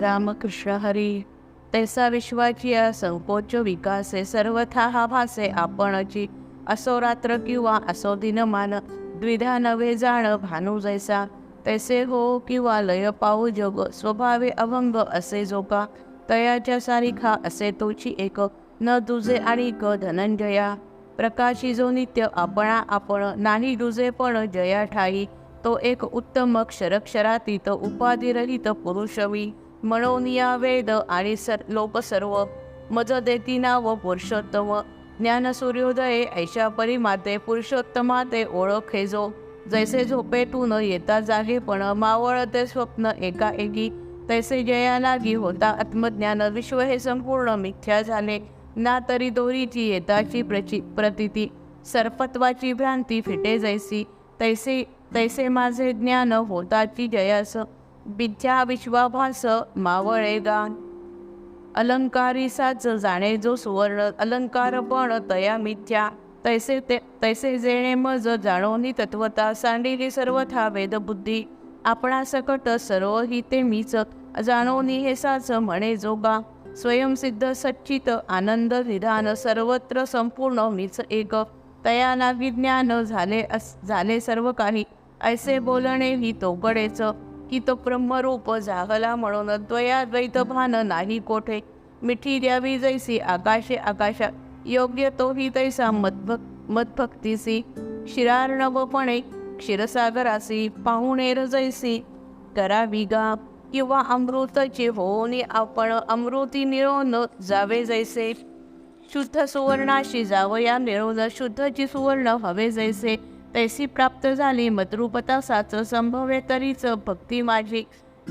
रामकृष्ण हरी तैसा विश्वाची या संकोच विकासे सर्वथा हा भासे आपणची. असो रात्र किंवा असो दिनमान द्विधा नवे जाण भानू जैसा. तैसे हो किंवा लय पाऊ जग स्वभावे अभंग असे जोका. तयाच्या सारिखा असे तोची एक न दुजे आणि क धनंजया. प्रकाशी जो नित्य आपणा आपण नाही दुजे पण जया ठाई. तो एक उत्तम क्षरक्षरातीत उपाधिरहित पुरुषवी. मनोनिया वेद आणि सर लोक सर्व मज देतीना व पुरुषोत्तम ज्ञान सूर्योदये ऐशा परिमाते पुरुषोत्तमा ते ओळख जो जैसे झोपेतून येता जागे पण मावळते स्वप्न एकाएकी तैसे जया लागी होता आत्मज्ञान विश्व हे संपूर्ण मिथ्या झाले ना तरी दोरीची येताची प्रचि प्रतिती सर्पत्वाची भ्रांती फिटे जैसी तैसे तैसे माझे ज्ञान होताची जयास विद्या विश्वाभास मावळे गान अलंकारी साच जाणे जो सुवर्ण अलंकार पण तया मिथ्या. तैसे ते तैसे जेणे मज जाणोनी तत्वता सांडिली सर्वथा वेदबुद्धी आपणा सकट सर्व ही ते मीच जाणोनी हे साच म्हणे जोगा. स्वयंसिद्ध सच्चित आनंद निधान सर्वत्र संपूर्ण मीच एक. तया नाविज्ञान झाले अस झाले सर्व काही. ऐसे बोलणे ही तोकडेच की तो ब्रह्मरूप जागला म्हणून द्वया द्वैत भान नाही कोठे. मिठी द्यावी जैसी आकाशे आकाशा योग्य तोही तैसा मदभक मदभक्तीसी. शिरार्णवपणे क्षीरसागरासी पाहुणेर जैसी. करावी गा किंवा अमृतची होनी आपण अमृती निरोन जावे जैसे. शुद्ध सुवर्णाशी जावया मिळवून शुद्धची सुवर्ण हवे जैसे. तैसी प्राप्त झाली. मद्रुपता संभव्य संभवे तरीच भक्ती माझी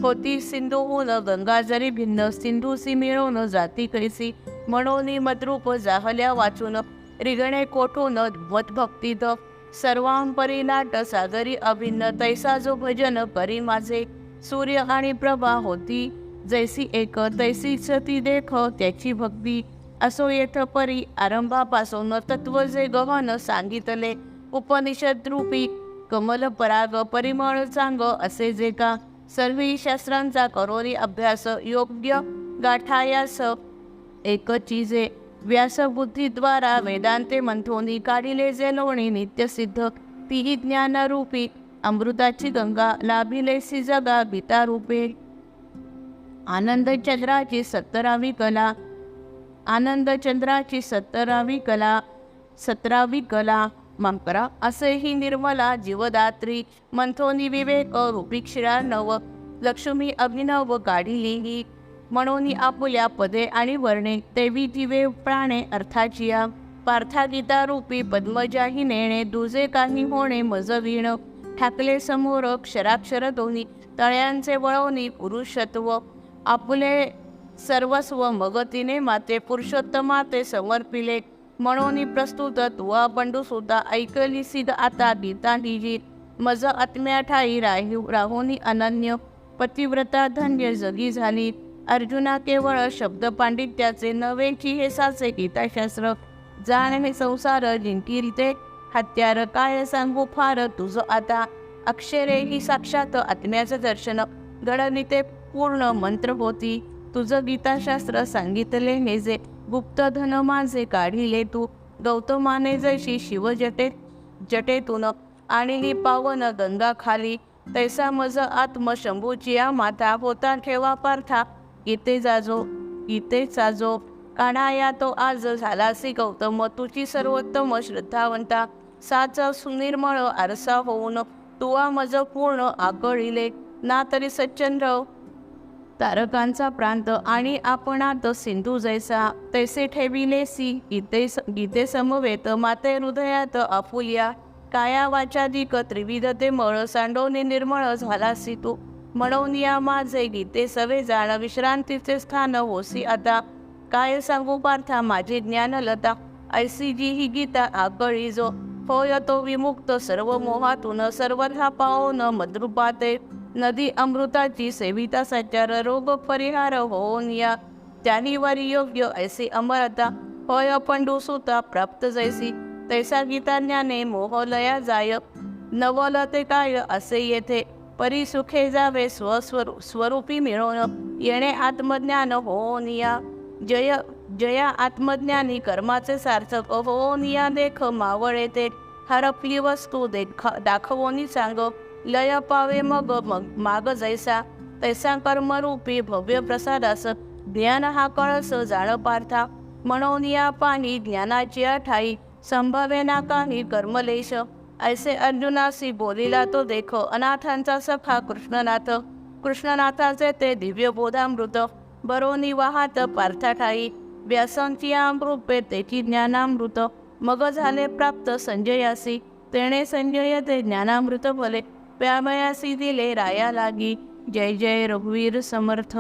होती. सिंधू सिंधूहून गंगा जरी भिन्न सिंधूसी मिळवून जाती कैसी. म्हणून मद्रूप जाहल्या वाचून रिगणे कोठून मदभक्तीत सर्वांपरी नाट सागरी अभिन्न तैसा जो भजन परी माझे. सूर्य आणि प्रभा होती जैसी एक तैसी ती देख त्याची भक्ती असो येथ परी. आरंभापासून तत्व जे गहन सांगितले. उपनिषद रूपी कमल पराग परिमळ चांग असे जे का. सर्व शास्त्रांचा करोरी अभ्यास योग्य गाठायास. एक चिजे व्यासबुद्धीद्वारा वेदांते मंथोनी काढिले जे लोणी नित्यसिद्ध तीही ज्ञानरूपी अमृताची गंगा लाभिलेसी जगा गीतारूपे आनंद चंद्राची सत्तरावी कला. आनंद चंद्राची सत्तरावी कला सतरावी कला. मामकरा असे ही निर्मला जीवदात्री मंथोनी विवेक रूपी नव लक्ष्मी अभिनव काढिली म्हणून आपुल्या पदे आणि वर्णे देवी दिवे प्राणे अर्थाचिया. पार्था गीता रूपी पद्मजाही नेणे दुजे काही होणे मजवीण. ठाकले समोर क्षराक्षर दोन्ही तळ्यांचे वळवणी पुरुषत्व. आपुले सर्वस्व मगतीने माते पुरुषोत्तमा ते समर्पिले. म्हणून प्रस्तुत तुवा बंडू सुद्धा ऐकली सिद्ध आता गीता हिजी मज आत्म्या ठाई राहू राहुनी अनन्य. पतिव्रता धन्य जगी झाली. अर्जुना केवळ शब्द पांडित्याचे नवेची हे साचे गीताशास्त्र. जाण हे संसार जिंकिरिते. हत्यार काय सांगू फार तुझं आता. अक्षरे ही साक्षात आत्म्याचं दर्शन. गणनिते पूर्ण मंत्र होती. तुझं गीताशास्त्र सांगितले हे जे गुप्त धन माझे काढिले तू. गौतमाने जैशी शिवजटे जटेतून आणि ही पावन गंगा खाली तैसा मज आत्म शंभूची या माता होता ठेवा पार्था. गीते जाजो गीते जाजो काढाया तो आज झालासी गौतम तुझी सर्वोत्तम श्रद्धावंता. साच सुनिर्मळ आरसा होऊन तुवा मज पूर्ण आकळिले. ना तरी सच्चंद्र तारकांचा प्रांत आणि आपणात सिंधू जैसा तैसे ठेविलेसी गीते गीते समवेत माते हृदयात आपुल्या काया वाचाधिक त्रिविध ते मळ सांडवणे निर्मळ झालासी तू. म्हणून या माझे गीते सवे जाण विश्रांतीचे स्थान होसी आता. काय सांगू पार्था माझी ज्ञानलता? ऐसी जी ही गीता आकळी जो. होय तो विमुक्त सर्व मोहातून सर्वथा पाहून मद्रुपाते. नदी अमृताची सेविता सचार रोग परिहार होऊन या. जानेवारी योग्य ऐसी अमरता होय पंडू सुता प्राप्त जैसी. तैसा गीता ज्ञाने मोहलया जाय. नवल ते काय असे येथे परी सुखे जावे स्वस्वरू स्वरूपी मिळवणं येणे आत्मज्ञान होऊन या. जय जया आत्मज्ञानी कर्माचे सार्थक होऊन या देख मावळ येते हरपली वस्तू देख दाखवोनी सांग. लय पावे मग मग माग जैसा तैसा कर्मरूपी भव्य प्रसादास ज्ञान हा कळस जाळ पार्था म्हणून या पाणी ज्ञानाची अठाई संभवे ना काही कर्मलेश ऐसे अर्जुनासी बोलिला तो देख अनाथांचा सखा कृष्णनाथ कृष्णनाथाचे ते दिव्य बोधामृत बरोनी वाहात पार्था ठाई व्यासांची अमृपे तेची ज्ञानामृत मग झाले प्राप्त संजयासी तेणे संजय ते ज्ञानामृत भले प्यामयासी दिले राया लागी जय जय रघुवीर समर्थ.